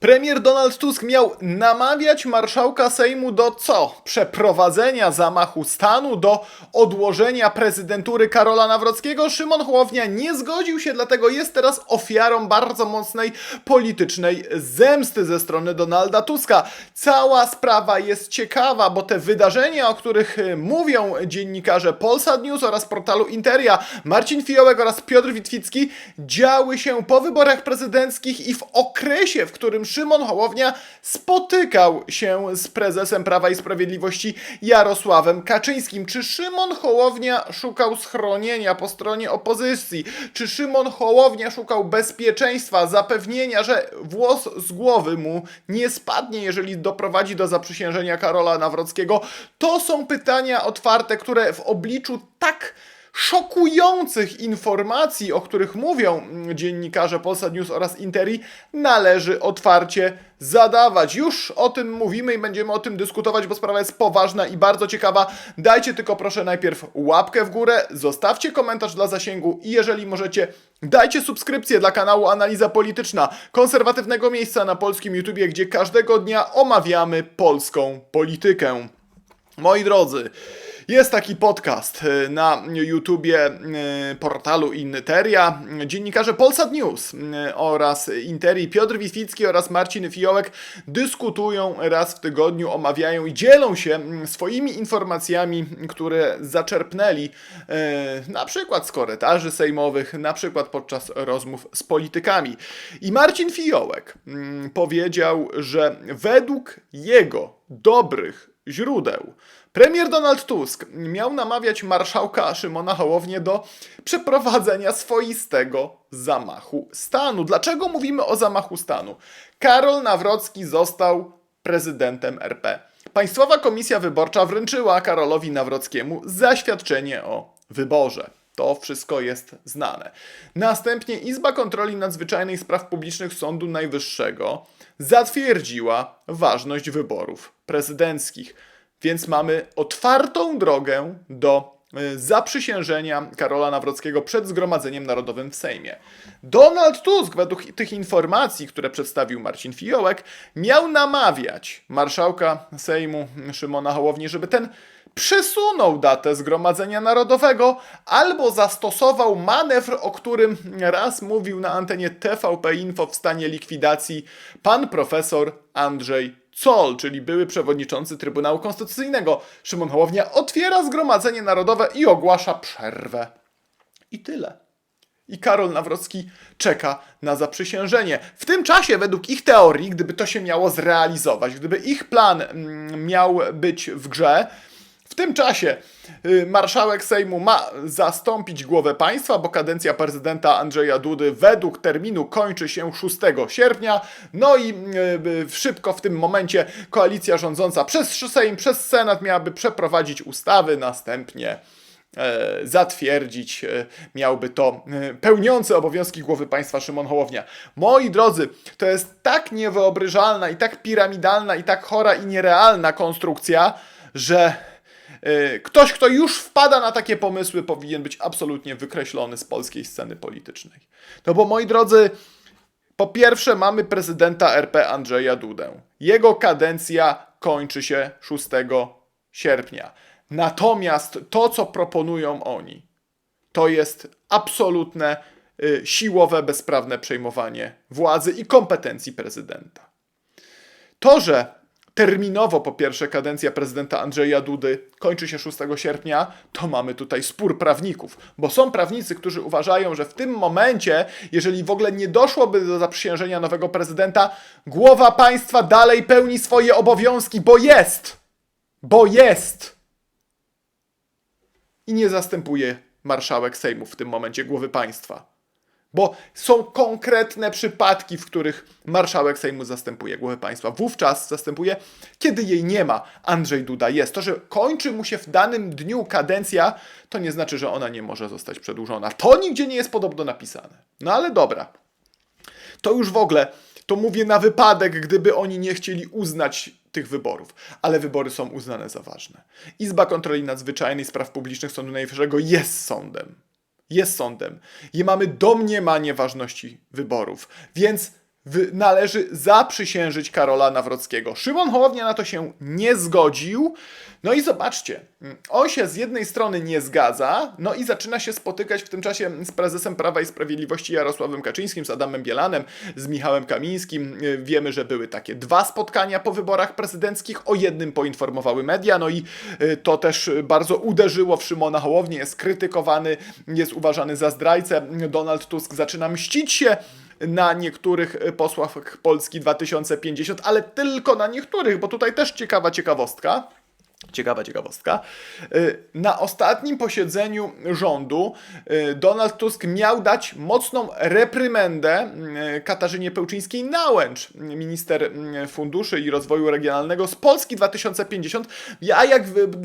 Premier Donald Tusk miał namawiać marszałka Sejmu do co? Przeprowadzenia zamachu stanu, do odłożenia prezydentury Karola Nawrockiego. Szymon Hołownia nie zgodził się, dlatego jest teraz ofiarą bardzo mocnej politycznej zemsty ze strony Donalda Tuska. Cała sprawa jest ciekawa, bo te wydarzenia, o których y, mówią dziennikarze Polsat News oraz portalu Interia, Marcin Fiołek oraz Piotr Witwicki, działy się po wyborach prezydenckich i w okresie, w którym Szymon Hołownia spotykał się z prezesem Prawa i Sprawiedliwości Jarosławem Kaczyńskim. Czy Szymon Hołownia szukał schronienia po stronie opozycji? Czy Szymon Hołownia szukał bezpieczeństwa, zapewnienia, że włos z głowy mu nie spadnie, jeżeli doprowadzi do zaprzysiężenia Karola Nawrockiego? To są pytania otwarte, które w obliczu tak szokujących informacji, o których mówią mm, dziennikarze Polsat News oraz Interi, należy otwarcie zadawać. Już o tym mówimy i będziemy o tym dyskutować, bo sprawa jest poważna i bardzo ciekawa. Dajcie tylko proszę najpierw łapkę w górę, zostawcie komentarz dla zasięgu i jeżeli możecie, dajcie subskrypcję dla kanału Analiza Polityczna, konserwatywnego miejsca na polskim YouTubie, gdzie każdego dnia omawiamy polską politykę. Moi drodzy, jest taki podcast y, na YouTubie y, portalu Interia. Dziennikarze Polsat News y, oraz Interi Piotr Witwicki oraz Marcin Fiołek dyskutują raz w tygodniu, omawiają i dzielą się swoimi informacjami, które zaczerpnęli na przykład z korytarzy sejmowych, na przykład podczas rozmów z politykami. I Marcin Fiołek powiedział, że według jego dobrych źródeł. Premier Donald Tusk miał namawiać marszałka Szymona Hołownię do przeprowadzenia swoistego zamachu stanu. Dlaczego mówimy o zamachu stanu? Karol Nawrocki został prezydentem RP. Państwowa Komisja Wyborcza wręczyła Karolowi Nawrockiemu zaświadczenie o wyborze. To wszystko jest znane. Następnie Izba Kontroli Nadzwyczajnej Spraw Publicznych Sądu Najwyższego zatwierdziła ważność wyborów prezydenckich. Więc mamy otwartą drogę do zaprzysiężenia Karola Nawrockiego przed Zgromadzeniem Narodowym w Sejmie. Donald Tusk, według tych informacji, które przedstawił Marcin Fiołek, miał namawiać marszałka Sejmu Szymona Hołowni, żeby ten przesunął datę Zgromadzenia Narodowego albo zastosował manewr, o którym raz mówił na antenie TVP Info w stanie likwidacji pan profesor Andrzej Zoll, czyli były przewodniczący Trybunału Konstytucyjnego. Szymon Hołownia otwiera Zgromadzenie Narodowe i ogłasza przerwę. I tyle. I Karol Nawrocki czeka na zaprzysiężenie. W tym czasie, według ich teorii, gdyby to się miało zrealizować, gdyby ich plan mm, miał być w grze, w tym czasie y, marszałek Sejmu ma zastąpić głowę państwa, bo kadencja prezydenta Andrzeja Dudy według terminu kończy się 6 sierpnia. No i y, szybko w tym momencie koalicja rządząca przez Sejm, przez Senat miałaby przeprowadzić ustawy, następnie e, zatwierdzić e, miałby to e, pełniący obowiązki głowy państwa Szymon Hołownia. Moi drodzy, to jest tak niewyobrażalna i tak piramidalna i tak chora i nierealna konstrukcja, że ktoś, kto już wpada na takie pomysły, powinien być absolutnie wykreślony z polskiej sceny politycznej. No bo moi drodzy, po pierwsze mamy prezydenta RP Andrzeja Dudę. Jego kadencja kończy się 6 sierpnia. Natomiast to, co proponują oni, to jest absolutne y, siłowe, bezprawne przejmowanie władzy i kompetencji prezydenta. To, że terminowo po pierwsze kadencja prezydenta Andrzeja Dudy kończy się 6 sierpnia, to mamy tutaj spór prawników, bo są prawnicy, którzy uważają, że w tym momencie, jeżeli w ogóle nie doszłoby do zaprzysiężenia nowego prezydenta, głowa państwa dalej pełni swoje obowiązki, bo jest! Bo jest! I nie zastępuje marszałek Sejmu w tym momencie głowy państwa. Bo są konkretne przypadki, w których marszałek Sejmu zastępuje głowę państwa. Wówczas zastępuje, kiedy jej nie ma. Andrzej Duda jest. To, że kończy mu się w danym dniu kadencja, to nie znaczy, że ona nie może zostać przedłużona. To nigdzie nie jest podobno napisane. No ale dobra. To już w ogóle, to mówię na wypadek, gdyby oni nie chcieli uznać tych wyborów, ale wybory są uznane za ważne. Izba Kontroli Nadzwyczajnej Spraw Publicznych Sądu Najwyższego jest sądem jest sądem i mamy domniemanie ważności wyborów. Więc należy zaprzysiężyć Karola Nawrockiego. Szymon Hołownia na to się nie zgodził. No i zobaczcie, mm, on się z jednej strony nie zgadza, no i zaczyna się spotykać w tym czasie z prezesem Prawa i Sprawiedliwości Jarosławem Kaczyńskim, z Adamem Bielanem, z Michałem Kamińskim. Y, Wiemy, że były takie dwa spotkania po wyborach prezydenckich, o jednym poinformowały media, no i y, to też bardzo uderzyło w Szymona Hołownię, jest krytykowany, jest uważany za zdrajcę. Donald Tusk zaczyna mścić się na niektórych posłach Polski 2050, ale tylko na niektórych, bo tutaj też ciekawa ciekawostka. Ciekawa ciekawostka. Y, Na ostatnim posiedzeniu rządu y, Donald Tusk miał dać mocną reprymendę y, Katarzynie Pełczyńskiej-Nałęcz, minister funduszy i rozwoju regionalnego z Polski 2050, a jak,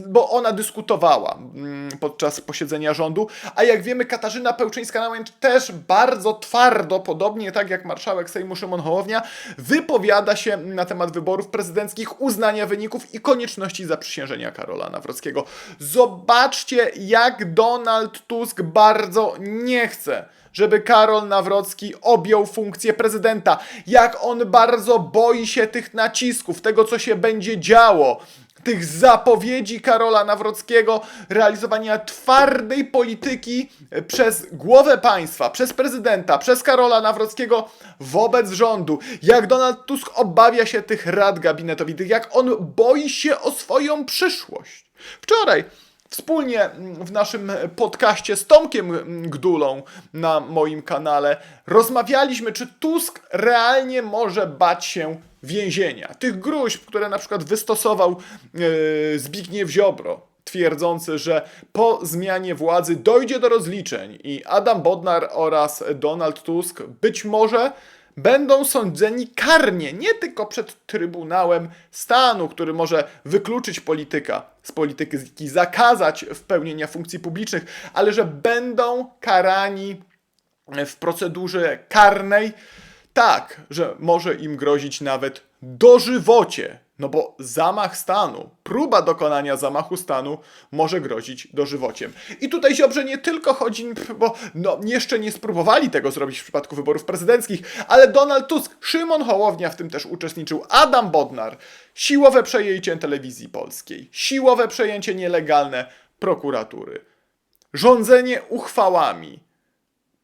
bo ona dyskutowała mm, podczas posiedzenia rządu, a jak wiemy Katarzyna Pełczyńska-Nałęcz też bardzo twardo, podobnie tak jak marszałek Sejmu Szymon Hołownia, wypowiada się na temat wyborów prezydenckich, uznania wyników i konieczności zaprzysiężenia Karola Nawrockiego. Zobaczcie, jak Donald Tusk bardzo nie chce, żeby Karol Nawrocki objął funkcję prezydenta. Jak on bardzo boi się tych nacisków, tego co się będzie działo tych zapowiedzi Karola Nawrockiego, realizowania twardej polityki e, przez głowę państwa, przez prezydenta, przez Karola Nawrockiego wobec rządu. Jak Donald Tusk obawia się tych rad gabinetowych, jak on boi się o swoją przyszłość. Wczoraj Wspólnie mm, w naszym podcaście z Tomkiem mm, Gdulą na moim kanale rozmawialiśmy, czy Tusk realnie może bać się więzienia. Tych gruźb, które na przykład wystosował yy, Zbigniew Ziobro, twierdzący, że po zmianie władzy dojdzie do rozliczeń i Adam Bodnar oraz Donald Tusk być może będą sądzeni karnie, nie tylko przed Trybunałem Stanu, który może wykluczyć polityka z polityki, zakazać wpełnienia funkcji publicznych, ale że będą karani w procedurze karnej, tak, że może im grozić nawet dożywocie. No bo zamach stanu, próba dokonania zamachu stanu może grozić dożywociem. I tutaj Ziobrze nie tylko chodzi, bo no, jeszcze nie spróbowali tego zrobić w przypadku wyborów prezydenckich, ale Donald Tusk, Szymon Hołownia w tym też uczestniczył, Adam Bodnar, siłowe przejęcie telewizji polskiej, siłowe przejęcie nielegalne prokuratury, rządzenie uchwałami,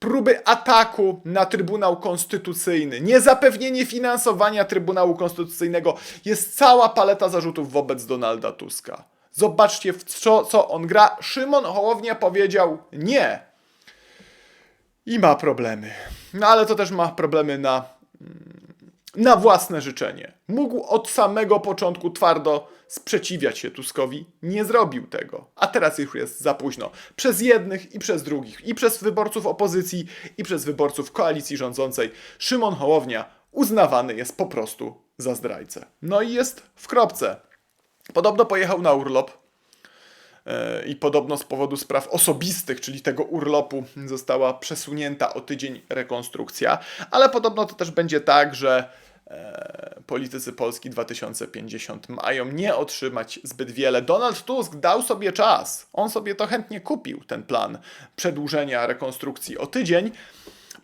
próby ataku na Trybunał Konstytucyjny, niezapewnienie finansowania Trybunału Konstytucyjnego. Jest cała paleta zarzutów wobec Donalda Tuska. Zobaczcie, w co, co on gra. Szymon Hołownia powiedział nie. I ma problemy. No ale to też ma problemy na, na własne życzenie. Mógł od samego początku twardo sprzeciwiać się Tuskowi, nie zrobił tego. A teraz już jest za późno. Przez jednych i przez drugich, i przez wyborców opozycji, i przez wyborców koalicji rządzącej, Szymon Hołownia uznawany jest po prostu za zdrajcę. No i jest w kropce. Podobno pojechał na urlop, E, i podobno z powodu spraw osobistych, czyli tego urlopu, została przesunięta o tydzień rekonstrukcja, ale podobno to też będzie tak, że politycy Polski 2050 mają nie otrzymać zbyt wiele. Donald Tusk dał sobie czas. On sobie to chętnie kupił, ten plan przedłużenia rekonstrukcji o tydzień.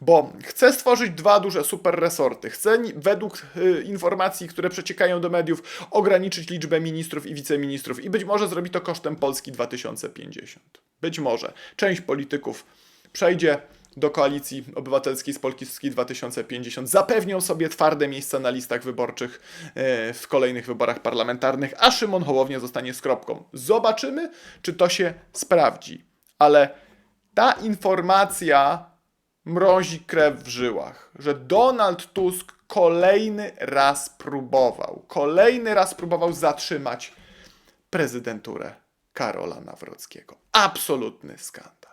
Bo chce stworzyć dwa duże super resorty. Chce według y, informacji, które przeciekają do mediów, ograniczyć liczbę ministrów i wiceministrów i być może zrobi to kosztem Polski 2050. Być może. Część polityków przejdzie do koalicji obywatelskiej z Polski 2050, zapewnią sobie twarde miejsca na listach wyborczych y, w kolejnych wyborach parlamentarnych, a Szymon Hołownia zostanie z kropką. Zobaczymy, czy to się sprawdzi. Ale ta informacja mrozi krew w żyłach, że Donald Tusk kolejny raz próbował, kolejny raz próbował zatrzymać prezydenturę Karola Nawrockiego. Absolutny skandal.